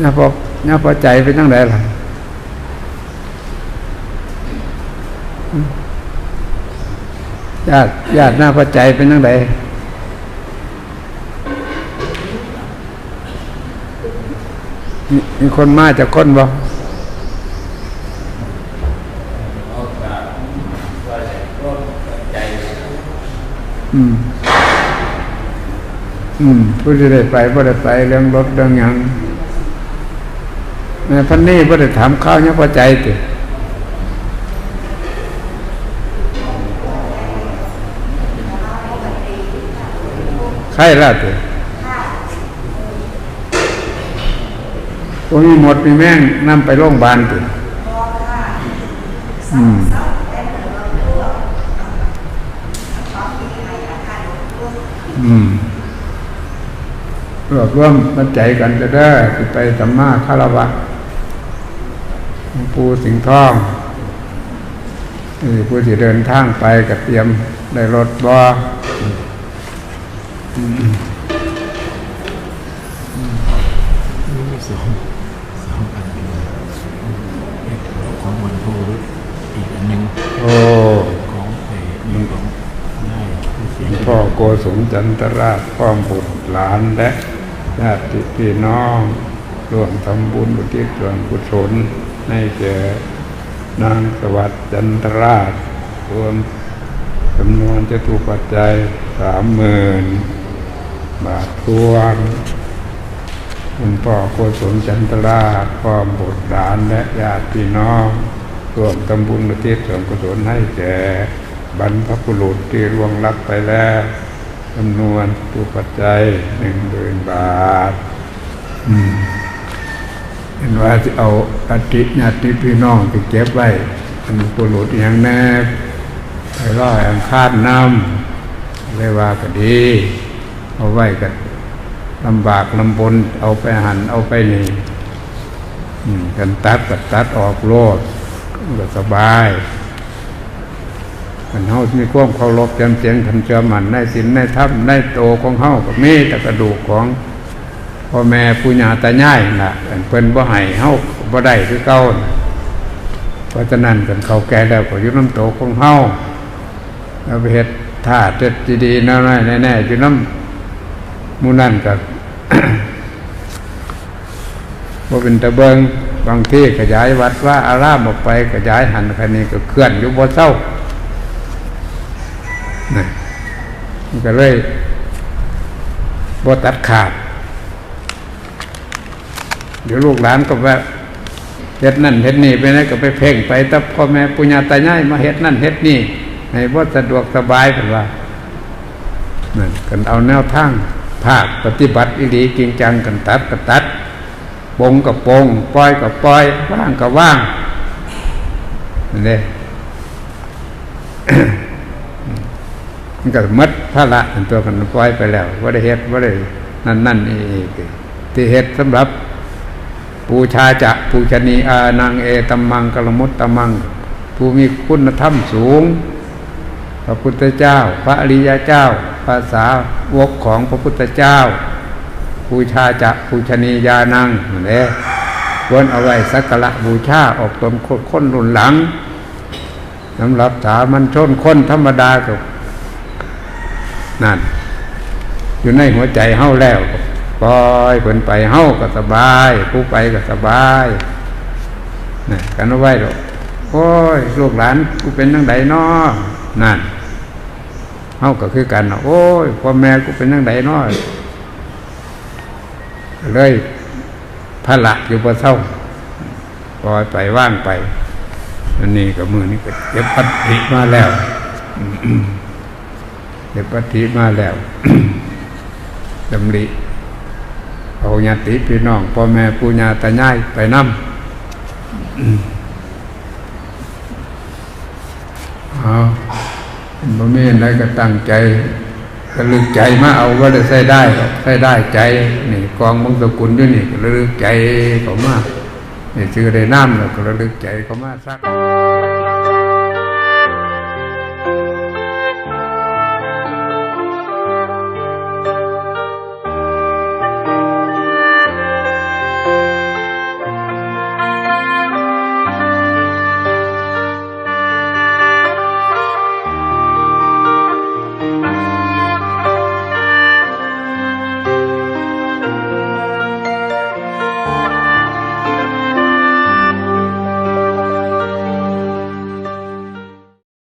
นี่ยพอนี่ยพอใจเป็นตั้งไหนล่ะญาติญาติหน้าพอใจเป็นตั้งไหนมีคนมาจากคนบ่อืม อืมผู้ที่ได้ไปบ่ได้ไปเรื่องรถเรื่องยัง พันนี่บ่ได้ถามข้าวเนี่ยพอใจติใครล่ะติพวกนี้หมดมีแม่งนำไปโรงพยาบาลติอืมอืมรวบรวมปัจจัยกันจะได้สิไปสัมมาคารวะวง ปู่สิงห์ทองนี่ผู้ที่เดินทางไปก็เตรียมได้รถบ่อืมมีสองสองอันเป็นของวันโพอีกอันหนึ่งโอ้ของเอมีของได้เสียงพ่อโกศลจันตราชพ่อมบุตรหลานและญาติพี่น้องร่วมทำบุญอุทิศส่วนกุศล ให้แก่นางสวัสดิ์จันทราชรวมจำนวนจะถูกปัจจัยสามหมื่นบาททวนคุณพ่อโกศลจันทราชพ่อมบุตรหลานและญาติพี่น้องร่วมทำบุญอุทิศส่วนกุศลให้แก่บรรพบุรุษที่ร่วงลับไปแล้วจำนวนถูกปัจจัยหนึ่งหมื่นบาท อืม เห็นว่าที่เอาอติญาติพี่น้องที่เก็บไว้อันปุรุษอย่างแน่ไปร้อยอังคาดน้ำเลยว่าก็ดี เอาไว้กันลำบากลำบนเอาไปหันเอาไปนี่อืมกันตัดกับตัดออกโลดก็สบายกันเฮามีความเคารพจำเสียงคำเชื่อมันในศีลในธรรมในโตของเฮากับมีแต่กระดูกของ พ่อแม่ปุญญาตายายน่ะเพิ่นบ่ให้เฮาบ่ได้คือเก่าเพราะฉะนั้นกันเขาแก่แล้วก็อยู่น้ำโตของเฮาแล้วไปเฮ็ดธาตุเฮ็ดดีๆน้อยๆแน่ๆอยู่น้ำมูนั่นก็บ่เป็นตะเบิงบางที่ขยายวัดว่าอารามออกไปขยายหันคันนี้ก็เคลื่อนอยู่บ่เศร้านะมันก็เลยบ่ตัดขาด เดี๋ยวลูกหลานก็ว่าเฮ็ดนั่นเฮ็ดนี่ไปไหนก็ไปเพ่งไปแต่พ่อแม่ปุญญาตายายมาเฮ็ดนั่นเฮ็ดนี่ให้บ่สะดวกสบายเพิ่นว่านั่นกันเอาแนวทางภาคปฏิบัติอีหลีจริงจังกันตัดก็ตัดปงกับปงปล่อยกับปล่อยว่างกับว่างนั่นเด้มันก็มัดพระละตัวกันปล่อยไปแล้วว่าได้เฮ็ดว่าได้นั่นนั่นนี่อีกที่เฮ็ดสำหรับ ปูชาจะปูชนีอานังเอตัมมังกลมุตตมัง ผู้มีคุณธรรมสูง พระพุทธเจ้า พระอริยเจ้า ภาษาวกของพระพุทธเจ้าปูชาจะปูชนียานังเนั่นแหละควรเอาไว้สักการะบูชาออกตนคนรุ่นหลังสำหรับสามัญชนคนธรรมดากับนั่น อยู่ในหัวใจเฮาแล้ว ปล่อยเพิ่นไปเฮาก็สบาย ผู้ไปก็สบายนะกันเอาไว้หรอกโอ้ยลูกหลานกูเป็นจังไดน้อนั่นเฮาก็คือกันนะโอ้ยพ่อแม่กูเป็นจังไดน้อเลยพระละอยู่บ่เศร้าปล่อยไปว่างไปอันนี้ก็มือนี้ก็เก็บปัตติมาแล้วเก็บปัติมาแล้วดำริ เอาญาติพี่น้องพ่อแม่ปู่ย่าตายายไปนำเอาบ่มีอะไรก็ตั้งใจระลึกใจมาเอาว่าได้ใส่ได้ใส่ได้ใจนี่กองมงสกุลด้วยนี่ระลึกใจเขามานี่ชื่อได้น้ำแล้วก็ระลึกใจเขามาสัก